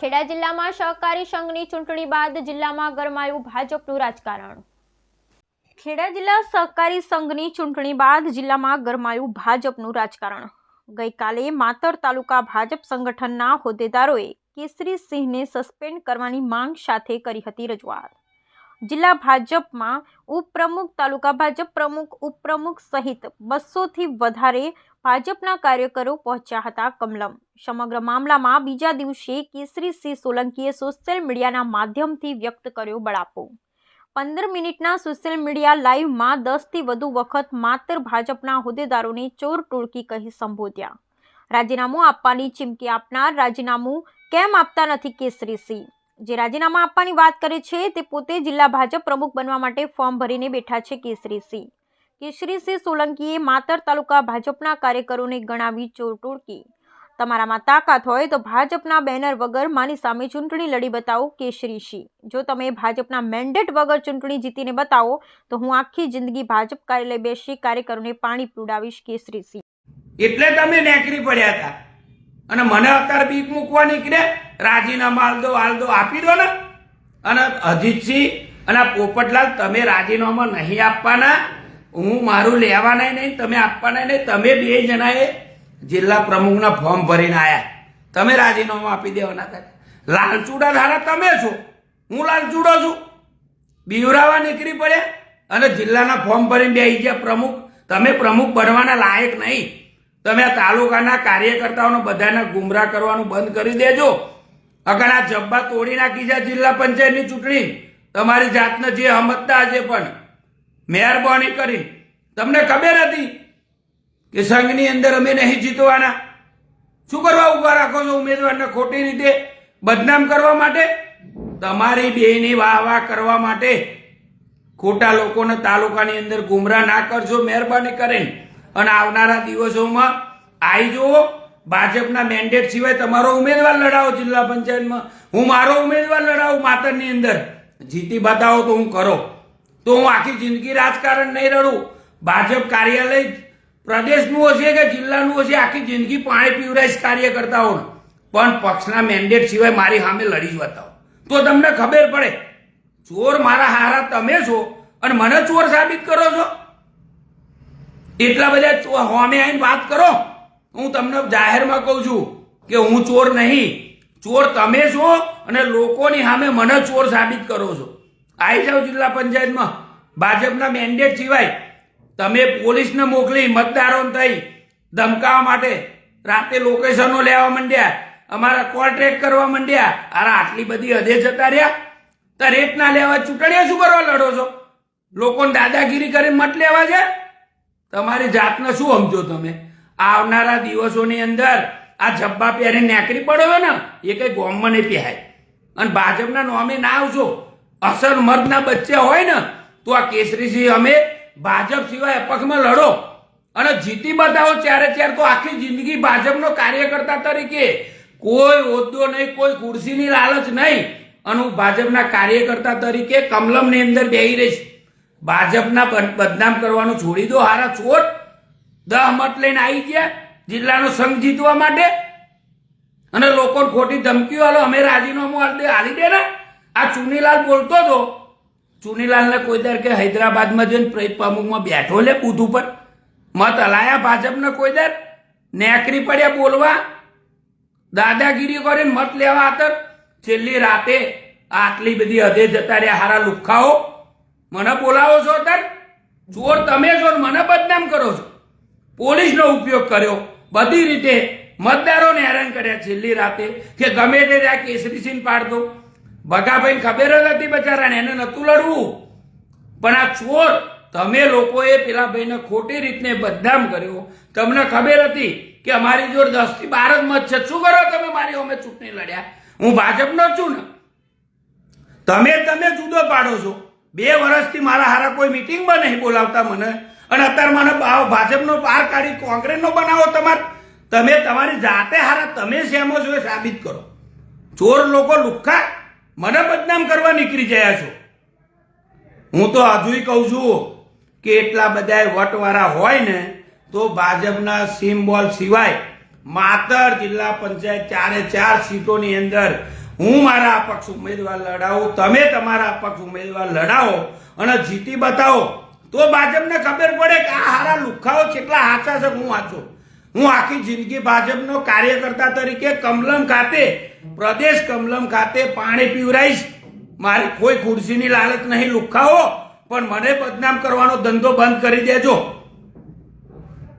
ખેડા જિલ્લામાં સહકારી સંઘની ચૂંટણી બાદ જિલ્લામાં ગરમાયું ભાજપનું રાજકારણ. ખેડા જિલ્લા સહકારી સંઘની ચૂંટણી બાદ જિલ્લામાં ગરમાયું ભાજપનું રાજકારણ. ગઈકાલે માતર તાલુકા ભાજપ સંગઠનના હોદ્દેદારોએ કેસરી સિંહને સસ્પેન્ડ કરવાની માંગ સાથે કરી હતી રજૂઆત. જિલ્લા ભાજપમાં ઉપપ્રમુખ, તાલુકા ભાજપ પ્રમુખ, ઉપપ્રમુખ સહિત બસોથી વધારે ભાજપના કાર્યકરો પહોંચ્યા હતા કમલમ. સમગ્ર મામલામાં બીજા દિવસે કેસરીસિંહ સોલંકીએ સોશિયલ મીડિયાના માધ્યમથી વ્યક્ત કર્યો બળાપો. પંદર મિનિટના સોશિયલ મીડિયા લાઈવમાં દસથી વધુ વખત માત્ર ભાજપના હોદ્દેદારોને ચોર ટોળકી કહી સંબોધ્યા. રાજીનામું આપવાની ચીમકી આપનાર રાજીનામું કેમ આપતા નથી કેસરીસિંહ જે રાજીનામા આપવાની વાત કરે છે તે પોતે જિલ્લા ભાજપ પ્રમુખ બનવા માટે ફોર્મ ભરીને બેઠા છે કેસરીસિંહ કેસરીસિંહ સોલંકીએ માતર તાલુકા ભાજપના કાર્યકરોને ગણાવી ચોર ટોળકી. તમારામાં તાકાત હોય તો ભાજપના બેનર વગર માની સામે ચૂંટણી લડી બતાવો કેશરીસિંહ જો તમે ભાજપના મેન્ડેટ વગર ચૂંટણી જીતીને બતાવો, તો હું આખી જિંદગી ભાજપ કાર્યાલય બેસી કાર્યકરોને પાણી પીવડાવીશ કેશરીસિંહ એટલે તમે નેકરી પડ્યા હતા. અને મને અત્યારે બીક મૂકવા નીકળ્યા. રાજીનામા હાલ દો આપી દો ને. અને અજીતસિંહ અને પોપટલાલ તમે રાજીનામા નહીં આપવાના. હું મારું લેવાના નહીં, તમે આપવાના નહીં, તમે બે જણાએ જિલ્લા પ્રમુખના ફોર્મ ભરીને આવ્યા તમે રાજીનામું આપી દેવાના હતા લાલચુડા ધારા તમે છો. હું લાલચુડો છું. બીવરાવા નીકળી પડ્યા અને જિલ્લાના ફોર્મ ભરીને બે ગયા પ્રમુખ. તમે પ્રમુખ બનવાના લાયક નહીં. તમે આ તાલુકાના કાર્યકર્તાઓને બધાને ગુમરાહ કરવાનું બંધ કરી દેજો. અગર આ જબ્બા તોડી નાખી છે જિલ્લા પંચાયતની ચૂંટણી, તમારી જાતને જે હમતતા છે પણ મહેરબાની કરી. તમને ખબર હતી કે સંઘની અંદર અમે નહીં જીતવાના. શું કરવા ઊભા રાખો છો ઉમેદવારને ખોટી રીતે બદનામ કરવા માટે? તમારી બેની વાહ વાહ કરવા માટે ખોટા લોકોને તાલુકાની અંદર ગુમરાહ ના કરજો, મહેરબાની કરીને. અને આવનારા દિવસોમાં આવી જુઓ, ભાજપના મેન્ડેટ સિવાય તમારો ઉમેદવાર લડાવો જિલ્લા પંચાયતમાં. હું મારો ઉમેદવાર લડાવું માતરની અંદર. જીતી બતાવો તો હું કરો. તો હું આખી જિંદગી રાજકારણ નહીં રડું. ભાજપ કાર્યાલય પ્રદેશનું હશે કે જિલ્લાનું હશે, આખી જિંદગી પાણી પીવરાઈશ કાર્યકર્તાઓને. પણ પક્ષના મેન્ડેટ સિવાય મારી સામે લડી જ બતાવો. તો તમને ખબર પડે, ચોર મારા હારા તમે છો અને મને ચોર સાબિત કરો છો? એટલા બધા હોમે આવીને વાત કરો. હું તમને જાહેરમાં કહું છું કે હું ચોર નહીં. ચોર તમે છો અને લોકોની સામે મને ચોર સાબિત કરો છો. આવી જાઓ જિલ્લા પંચાયતમાં. ભાજપના મેન્ડેટ સિવાય તમે પોલીસને મોકલી મતદારોને થઈ ધમકાવવા માટે રાતે લોકેશનો લેવા માંડ્યા, અમારા કોલ ટ્રેક કરવા માંડ્યા, અરે આટલી બધી હદે જતા રહ્યા. તો ના લેવા ચૂંટણીઓ શું કરવા લડો છો? લોકોને દાદાગીરી કરીને મત લેવા છે? તમારી જાતને શું સમજો તમે? આવનારા દિવસોની અંદર આ જબ્બા પહેરી નેકરી પડ્યો ને? એ કઈ ગોમમાં નહીં પહેરાય અને ભાજપના નોમે ના આવશો? અસલ મર્દના બચ્ચે હોય ને, તો આ કેસરીસિંહ અમે ભાજપ સિવાય અપક્ષમાં લડો. અને જીતી બતાવો ત્યારે ત્યારે તો આખી જિંદગી ભાજપનો કાર્યકર્તા તરીકે. કોઈ હોદ્દો નહીં, કોઈ ખુરશીની લાલચ નહીં. અને હું ભાજપના કાર્યકર્તા તરીકે કમલમની અંદર બેહી રહીશ. ભાજપના બદનામ કરવાનું છોડી દો, હારા છોટ દહ મત લઈને આવી ગયા, જિલ્લાનો સંઘ જીતવા માટે. અને લોકોને ખોટી ધમકીઓ, હાલો, અમે રાજીનામું આલી દે ને. આ ચુનીલાલ બોલતો હતો. ચુનીલાલને કોઈ દર કે હૈદરાબાદમાં જઈને પ્રેત પ્રમુખમાં બેઠો લે બૂથ ઉપર. મત હલાયા ભાજપને કોઈ દર? નેકરી પડ્યા બોલવા? દાદાગીરી કરીને મત લેવા આતર? છેલ્લી રાતે આટલી બધી હદે જતા રહ્યા હારા લુખાઓ મને બોલાવો છો અત્યારે? ચોર તમે છો મને બદનામ કરો છો. પોલીસનો ઉપયોગ કર્યો. બધી રીતે મતદારોને હેરાન કર્યા. છેલ્લી રાતે કે ગમે તે ત્યાં સીન પાડતો. ભગાભાઈ ખબર જ હતી બચારાને, એને નતું લડવું. પણ આ ચોર, તમે લોકોએ પેલા ભાઈને ખોટી રીતને બદનામ કર્યો. તમને ખબર હતી કે અમારી જોડે દસથી બાર જ મત છે. શું કરો તમે? મારી અમે ચૂંટણી લડ્યા. હું ભાજપનો છું ને. તમે તમે જુદો પાડો છો. બે વર્ષથી મારા હારા કોઈ મિટિંગમાં નહીં બોલાવતા મને. અને અત્યારે મને ભાજપનો પાર કાઢી કોંગ્રેસનો બનાવો તમારે. તમે તમારી જાતે હારા તમે શેમો છો એ સાબિત કરો. ચોર લોકો લુખ્ખા મને બદનામ કરવા નીકળી ગયા છો. હું તો હજુય કહું છું કે એટલા બધા વટવાળા હોય ને તો ભાજપના સિમ્બોલ સિવાય માતર જિલ્લા પંચાયત ચારે ચાર સીટોની અંદર હું મારા અપક્ષ ઉમેદવાર લડાવું, તમે તમારા અપક્ષ ઉમેદવાર લડાવો અને જીતી બતાવો. તો ભાજપને ખબર પડે કે આ હારા લુખાઓ કેટલા હાચા છે હું વાંચો. હું આખી જિંદગી ભાજપનો કાર્યકર્તા તરીકે કમલમ ખાતે, પ્રદેશ કમલમ ખાતે પાણી પીવરાઈશ. મારી કોઈ ખુરશીની લાલચ નહીં, લુખાવો. પણ મને બદનામ કરવાનો ધંધો બંધ કરી દેજો.